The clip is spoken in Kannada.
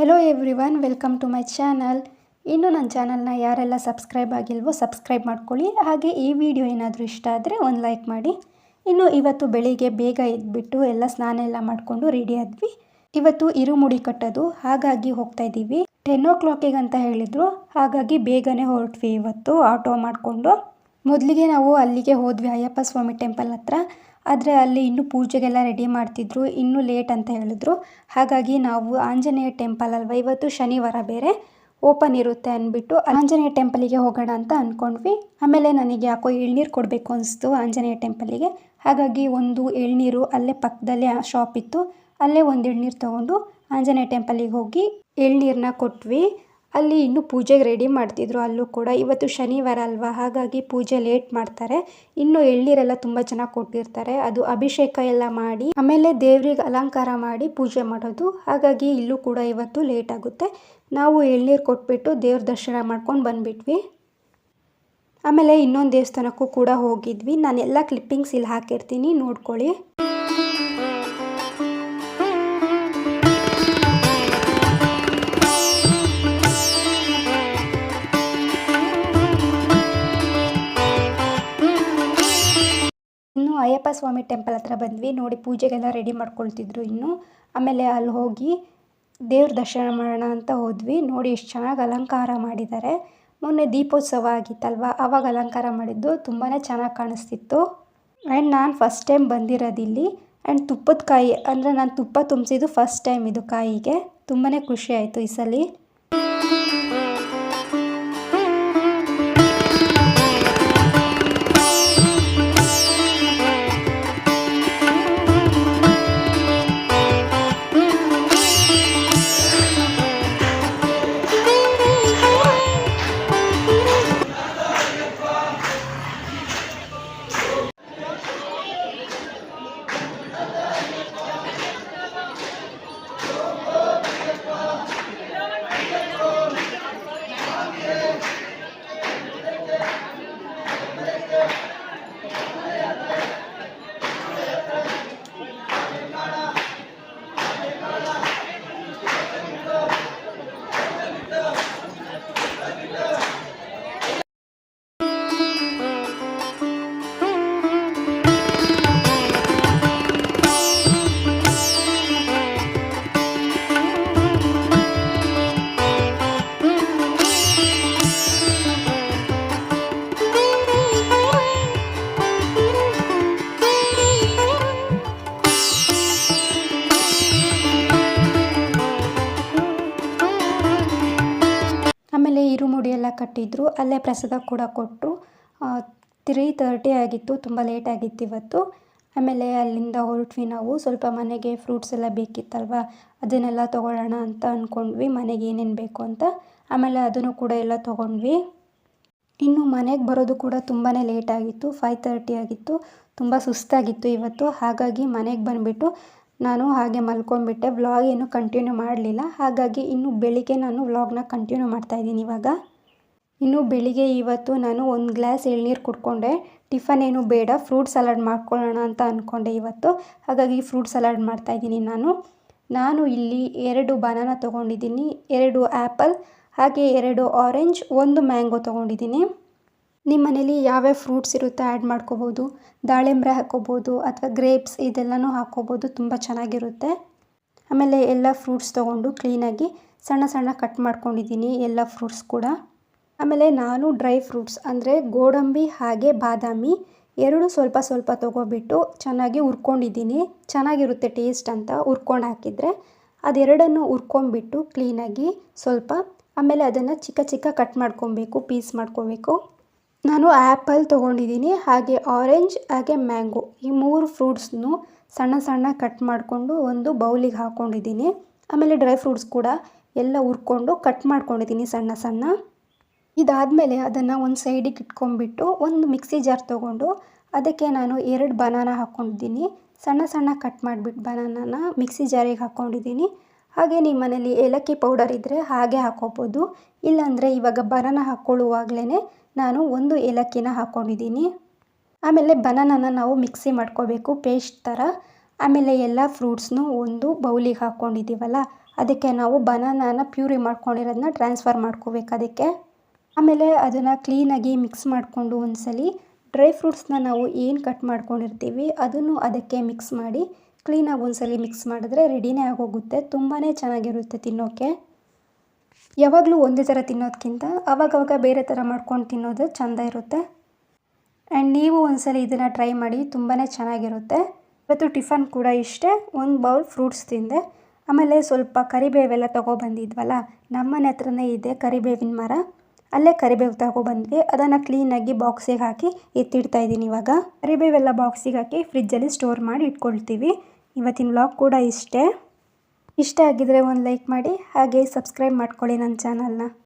Hello everyone welcome to my channel ಇನ್ನು ನನ್ನ ಚಾನಲ್ನ ಯಾರೆಲ್ಲ ಸಬ್ಸ್ಕ್ರೈಬ್ ಆಗಿಲ್ವೋ ಸಬ್ಸ್ಕ್ರೈಬ್ ಮಾಡ್ಕೊಳ್ಳಿ. ಹಾಗೆ ಈ ವಿಡಿಯೋ ಏನಾದರೂ ಇಷ್ಟ ಆದರೆ ಒಂದು ಲೈಕ್ ಮಾಡಿ. ಇನ್ನು ಇವತ್ತು ಬೆಳಿಗ್ಗೆ ಬೇಗ ಎದ್ಬಿಟ್ಟು ಎಲ್ಲ ಸ್ನಾನ ಎಲ್ಲ ಮಾಡಿಕೊಂಡು ರೆಡಿ ಆದ್ವಿ. ಇವತ್ತು ಇರುಮುಡಿ ಕಟ್ಟೋದು, ಹಾಗಾಗಿ ಹೋಗ್ತಾ ಇದ್ದೀವಿ ಟೆನ್ ಓ ಕ್ಲಾಕಿಗೆ ಅಂತ ಹೇಳಿದರು. ಹಾಗಾಗಿ ಬೇಗನೆ ಹೊರಟ್ವಿ ಇವತ್ತು ಆಟೋ ಮಾಡಿಕೊಂಡು. ಮೊದಲಿಗೆ ನಾವು ಅಲ್ಲಿಗೆ ಹೋದ್ವಿ, ಅಯ್ಯಪ್ಪ ಸ್ವಾಮಿ ಟೆಂಪಲ್ ಹತ್ರ. ಆದರೆ ಅಲ್ಲಿ ಇನ್ನೂ ಪೂಜೆಗೆಲ್ಲ ರೆಡಿ ಮಾಡ್ತಿದ್ರು, ಇನ್ನೂ ಲೇಟ್ ಅಂತ ಹೇಳಿದ್ರು. ಹಾಗಾಗಿ ನಾವು ಆಂಜನೇಯ ಟೆಂಪಲ್ ಅಲ್ವಾ, ಇವತ್ತು ಶನಿವಾರ ಬೇರೆ ಓಪನ್ ಇರುತ್ತೆ ಅಂದ್ಬಿಟ್ಟು ಆಂಜನೇಯ ಟೆಂಪಲಿಗೆ ಹೋಗೋಣ ಅಂತ ಅಂದ್ಕೊಂಡ್ವಿ ಆಮೇಲೆ ನನಗೆ ಯಾಕೋ ಎಳ್ನೀರು ಕೊಡಬೇಕು ಅನಿಸ್ತು ಆಂಜನೇಯ ಟೆಂಪಲಿಗೆ ಹಾಗಾಗಿ ಒಂದು ಎಳ್ನೀರು ಅಲ್ಲೇ ಪಕ್ಕದಲ್ಲೇ ಶಾಪ್ ಇತ್ತು, ಅಲ್ಲೇ ಒಂದು ಎಳ್ನೀರು ತೊಗೊಂಡು ಆಂಜನೇಯ ಟೆಂಪಲಿಗೆ ಹೋಗಿ ಎಳ್ನೀರನ್ನ ಕೊಟ್ವಿ. ಅಲ್ಲಿ ಇನ್ನೂ ಪೂಜೆಗೆ ರೆಡಿ ಮಾಡ್ತಿದ್ರು. ಅಲ್ಲೂ ಕೂಡ ಇವತ್ತು ಶನಿವಾರ ಅಲ್ವಾ? ಹಾಗಾಗಿ ಪೂಜೆ ಲೇಟ್ ಮಾಡ್ತಾರೆ. ಇನ್ನು ಎಳ್ನೀರೆಲ್ಲ ತುಂಬ ಚೆನ್ನಾಗಿ ಕೊಟ್ಟಿರ್ತಾರೆ. ಅದು ಅಭಿಷೇಕ ಎಲ್ಲ ಮಾಡಿ, ಆಮೇಲೆ ದೇವ್ರಿಗೆ ಅಲಂಕಾರ ಮಾಡಿ ಪೂಜೆ ಮಾಡೋದು. ಹಾಗಾಗಿ ಇಲ್ಲೂ ಕೂಡ ಇವತ್ತು ಲೇಟ್ ಆಗುತ್ತೆ. ನಾವು ಎಳ್ನೀರು ಕೊಟ್ಬಿಟ್ಟು ದೇವ್ರ ದರ್ಶನ ಮಾಡ್ಕೊಂಡು ಬಂದ್ಬಿಟ್ವಿ. ಆಮೇಲೆ ಇನ್ನೊಂದು ದೇವಸ್ಥಾನಕ್ಕೂ ಕೂಡ ಹೋಗಿದ್ವಿ. ನಾನೆಲ್ಲ ಕ್ಲಿಪ್ಪಿಂಗ್ಸ್ ಇಲ್ಲಿ ಹಾಕಿರ್ತೀನಿ. ನೋಡ್ಕೊಳ್ಳಿ. ಅಯ್ಯಪ್ಪ ಸ್ವಾಮಿ ಟೆಂಪಲ್ ಹತ್ರ ಬಂದ್ವಿ, ನೋಡಿ ಪೂಜೆಗೆಲ್ಲ ರೆಡಿ ಮಾಡ್ಕೊಳ್ತಿದ್ರು ಇನ್ನು. ಆಮೇಲೆ ಅಲ್ಲಿ ಹೋಗಿ ದೇವ್ರ ದರ್ಶನ ಮಾಡೋಣ ಅಂತ ಹೋದ್ವಿ, ನೋಡಿ ಎಷ್ಟು ಚೆನ್ನಾಗಿ ಅಲಂಕಾರ ಮಾಡಿದ್ದಾರೆ. ಮೊನ್ನೆ ದೀಪೋತ್ಸವ ಆಗಿತ್ತಲ್ವ ಆವಾಗ ಅಲಂಕಾರ ಮಾಡಿದ್ದು ತುಂಬಾ ಚೆನ್ನಾಗಿ ಕಾಣಿಸ್ತಿತ್ತು. ಆ್ಯಂಡ್ ನಾನು ಫಸ್ಟ್ ಟೈಮ್ ಬಂದಿರೋದು ಇಲ್ಲಿ ಆ್ಯಂಡ್ ತುಪ್ಪದ ಕಾಯಿ, ಅಂದರೆ ನಾನು ತುಪ್ಪ ತುಂಬಿಸಿದ್ದು ಫಸ್ಟ್ ಟೈಮ್ ಇದು ಕಾಯಿಗೆ. ತುಂಬಾ ಖುಷಿ ಆಯಿತು ಈ ಸಲ. ಕಟ್ಟಿದ್ರು. ಅಲ್ಲೇ ಪ್ರಸಾದ ಕೂಡ ಕೊಟ್ಟರು ತ್ರೀ ತರ್ಟಿ ಆಗಿತ್ತು, ತುಂಬ ಲೇಟ್ ಆಗಿತ್ತು ಇವತ್ತು. ಆಮೇಲೆ ಅಲ್ಲಿಂದ ಹೊರಟ್ವಿ ನಾವು. ಸ್ವಲ್ಪ ಮನೆಗೆ ಫ್ರೂಟ್ಸ್ ಎಲ್ಲ ಬೇಕಿತ್ತಲ್ವ? ಅದನ್ನೆಲ್ಲ ತೊಗೊಳ್ಳೋಣ ಅಂತ ಅಂದ್ಕೊಂಡ್ವಿ ಮನೆಗೆ ಏನೇನು ಬೇಕು ಅಂತ. ಆಮೇಲೆ ಅದನ್ನು ಕೂಡ ಎಲ್ಲ ತೊಗೊಂಡ್ವಿ. ಇನ್ನು ಮನೆಗೆ ಬರೋದು ಕೂಡ ತುಂಬಾ ಲೇಟ್ ಆಗಿತ್ತು. ಫೈವ್ ತರ್ಟಿ ಆಗಿತ್ತು. ತುಂಬ ಸುಸ್ತಾಗಿತ್ತು ಇವತ್ತು. ಹಾಗಾಗಿ ಮನೆಗೆ ಬಂದುಬಿಟ್ಟು ನಾನು ಹಾಗೆ ಮಲ್ಕೊಂಡ್ಬಿಟ್ಟೆ. ವ್ಲಾಗ್ ಏನು ಕಂಟಿನ್ಯೂ ಮಾಡಲಿಲ್ಲ. ಹಾಗಾಗಿ ಇನ್ನು ಬೆಳಿಗ್ಗೆ ನಾನು ವ್ಲಾಗ್ನ ಕಂಟಿನ್ಯೂ ಮಾಡ್ತಾಯಿದ್ದೀನಿ ಇವಾಗ. ಇನ್ನು ಬೆಳಿಗ್ಗೆ ಇವತ್ತು ನಾನು ಒಂದು ಗ್ಲಾಸ್ ಎಳ್ನೀರು ಕುಡ್ಕೊಂಡೆ. ಟಿಫನ್ ಏನು ಬೇಡ, ಫ್ರೂಟ್ ಸಲಾಡ್ ಮಾಡ್ಕೊಳ್ಳೋಣ ಅಂತ ಅಂದ್ಕೊಂಡೆ ಇವತ್ತು. ಹಾಗಾಗಿ ಫ್ರೂಟ್ ಸಲಾಡ್ ಮಾಡ್ತಾಯಿದ್ದೀನಿ ನಾನು. ನಾನು ಇಲ್ಲಿ ಎರಡು ಬನಾನ ತೊಗೊಂಡಿದ್ದೀನಿ, ಎರಡು ಆ್ಯಪಲ್ ಹಾಗೆ ಎರಡು ಆರೆಂಜ್, ಒಂದು ಮ್ಯಾಂಗೋ ತೊಗೊಂಡಿದ್ದೀನಿ. ನಿಮ್ಮ ಮನೇಲಿ ಯಾವ್ಯಾವ ಫ್ರೂಟ್ಸ್ ಇರುತ್ತೆ ಆ್ಯಡ್ ಮಾಡ್ಕೋಬೋದು? ದಾಳಿಂಬ್ರೆ ಹಾಕ್ಕೋಬೋದು ಅಥವಾ ಗ್ರೇಪ್ಸ್ ಇದೆಲ್ಲನೂ ಹಾಕ್ಕೋಬೋದು ತುಂಬ ಚೆನ್ನಾಗಿರುತ್ತೆ. ಆಮೇಲೆ ಎಲ್ಲ ಫ್ರೂಟ್ಸ್ ತೊಗೊಂಡು ಕ್ಲೀನಾಗಿ ಸಣ್ಣ ಸಣ್ಣ ಕಟ್ ಮಾಡ್ಕೊಂಡಿದ್ದೀನಿ ಎಲ್ಲ ಫ್ರೂಟ್ಸ್ ಕೂಡ. ಆಮೇಲೆ ನಾನು ಡ್ರೈ ಫ್ರೂಟ್ಸ್ ಅಂದರೆ ಗೋಡಂಬಿ ಹಾಗೆ ಬಾದಾಮಿ ಎರಡು ಸ್ವಲ್ಪ ಸ್ವಲ್ಪ ತೊಗೊಬಿಟ್ಟು ಚೆನ್ನಾಗಿ ಹುರ್ಕೊಂಡಿದ್ದೀನಿ. ಚೆನ್ನಾಗಿರುತ್ತೆ ಟೇಸ್ಟ್ ಅಂತ ಹುರ್ಕೊಂಡು ಹಾಕಿದರೆ ಅದೆರಡನ್ನು ಹುರ್ಕೊಂಬಿಟ್ಟು ಕ್ಲೀನಾಗಿ ಸ್ವಲ್ಪ ಆಮೇಲೆ ಅದನ್ನು ಚಿಕ್ಕ ಚಿಕ್ಕ ಕಟ್ ಮಾಡ್ಕೊಬೇಕು, ಪೀಸ್ ಮಾಡ್ಕೋಬೇಕು. ನಾನು ಆ್ಯಪಲ್ ತೊಗೊಂಡಿದ್ದೀನಿ, ಹಾಗೆ ಆರೆಂಜ್, ಹಾಗೆ ಮ್ಯಾಂಗೋ ಈ ಮೂರು ಫ್ರೂಟ್ಸ್ನು ಸಣ್ಣ ಸಣ್ಣ ಕಟ್ ಮಾಡಿಕೊಂಡು ಒಂದು ಬೌಲಿಗೆ ಹಾಕ್ಕೊಂಡಿದ್ದೀನಿ ಆಮೇಲೆ ಡ್ರೈ ಫ್ರೂಟ್ಸ್ ಕೂಡ ಎಲ್ಲ ಹುರ್ಕೊಂಡು ಕಟ್ ಮಾಡ್ಕೊಂಡಿದ್ದೀನಿ ಸಣ್ಣ ಸಣ್ಣ. ಇದಾದಮೇಲೆ ಅದನ್ನು ಒಂದು ಸೈಡಿಗೆ ಇಟ್ಕೊಂಡ್ಬಿಟ್ಟು ಒಂದು ಮಿಕ್ಸಿ ಜಾರ್ ತೊಗೊಂಡು ಅದಕ್ಕೆ ನಾನು ಎರಡು ಬನಾನ ಹಾಕ್ಕೊಂಡಿದ್ದೀನಿ ಸಣ್ಣ ಸಣ್ಣ ಕಟ್ ಮಾಡಿಬಿಟ್ಟು ಬನಾನನ ಮಿಕ್ಸಿ ಜಾರಿಗೆ ಹಾಕ್ಕೊಂಡಿದ್ದೀನಿ ಹಾಗೆ ನಿಮ್ಮ ಮನೇಲಿ ಏಲಕ್ಕಿ ಪೌಡರ್ ಇದ್ದರೆ ಹಾಗೆ ಹಾಕ್ಕೋಬೋದು ಇಲ್ಲಾಂದರೆ ಇವಾಗ ಬನಾನ ಹಾಕ್ಕೊಳ್ಳುವಾಗಲೇ ನಾನು ಒಂದು ಏಲಕ್ಕಿನ ಹಾಕ್ಕೊಂಡಿದ್ದೀನಿ ಆಮೇಲೆ ಬನಾನನ ನಾವು ಮಿಕ್ಸಿ ಮಾಡ್ಕೋಬೇಕು ಪೇಸ್ಟ್ ಥರ ಆಮೇಲೆ ಎಲ್ಲ ಫ್ರೂಟ್ಸ್ನು ಒಂದು ಬೌಲಿಗೆ ಹಾಕ್ಕೊಂಡಿದ್ದೀವಲ್ಲ ಅದಕ್ಕೆ ನಾವು ಬನಾನಾನ ಪ್ಯೂರಿ ಮಾಡ್ಕೊಂಡಿರೋದನ್ನ ಟ್ರಾನ್ಸ್ಫರ್ ಮಾಡ್ಕೋಬೇಕು ಅದಕ್ಕೆ. ಆಮೇಲೆ ಅದನ್ನು ಕ್ಲೀನಾಗಿ ಮಿಕ್ಸ್ ಮಾಡಿಕೊಂಡು ಒಂದ್ಸಲಿ ಡ್ರೈ ಫ್ರೂಟ್ಸ್ನ ನಾವು ಏನು ಕಟ್ ಮಾಡ್ಕೊಂಡಿರ್ತೀವಿ ಅದನ್ನು ಅದಕ್ಕೆ ಮಿಕ್ಸ್ ಮಾಡಿ ಕ್ಲೀನಾಗಿ ಒಂದ್ಸಲಿ ಮಿಕ್ಸ್ ಮಾಡಿದ್ರೆ ರೆಡಿನೇ ಆಗೋಗುತ್ತೆ. ತುಂಬಾ ಚೆನ್ನಾಗಿರುತ್ತೆ ತಿನ್ನೋಕ್ಕೆ ಯಾವಾಗಲೂ ಒಂದೇ ಥರ ತಿನ್ನೋದಕ್ಕಿಂತ ಅವಾಗವಾಗ ಬೇರೆ ಥರ ಮಾಡ್ಕೊಂಡು ತಿನ್ನೋದು ಚೆಂದ ಇರುತ್ತೆ. ಆ್ಯಂಡ್ ನೀವು ಒಂದ್ಸಲಿ ಇದನ್ನು ಟ್ರೈ ಮಾಡಿ ತುಂಬಾ ಚೆನ್ನಾಗಿರುತ್ತೆ. ಇವತ್ತು ಟಿಫನ್ ಕೂಡ ಇಷ್ಟೇ, ಒಂದು ಬೌಲ್ ಫ್ರೂಟ್ಸ್ ತಿಂದೆ. ಆಮೇಲೆ ಸ್ವಲ್ಪ ಕರಿಬೇವೆಲ್ಲ ತೊಗೊಬಂದಿದ್ವಲ್ಲ, ನಮ್ಮನೆ ಹತ್ರನೇ ಇದೆ ಕರಿಬೇವಿನ ಮರ. ಅಲ್ಲೇ ಕರಿಬೇವು ತಗೊಬಂದ್ವಿ ಅದನ್ನು ಕ್ಲೀನಾಗಿ ಬಾಕ್ಸಿಗೆ ಹಾಕಿ ಎತ್ತಿಡ್ತಾ ಇದ್ದೀನಿ ಇವಾಗ. ಕರಿಬೇವೆಲ್ಲ ಬಾಕ್ಸಿಗೆ ಹಾಕಿ ಫ್ರಿಜ್ಜಲ್ಲಿ ಸ್ಟೋರ್ ಮಾಡಿ ಇಟ್ಕೊಳ್ತೀವಿ. ಇವತ್ತಿನ ಬ್ಲಾಗ್ ಕೂಡ ಇಷ್ಟೇ. ಇಷ್ಟ ಆಗಿದರೆ ಒಂದು ಲೈಕ್ ಮಾಡಿ, ಹಾಗೆ ಸಬ್ಸ್ಕ್ರೈಬ್ ಮಾಡ್ಕೊಳ್ಳಿ ನನ್ನ ಚಾನಲ್ನ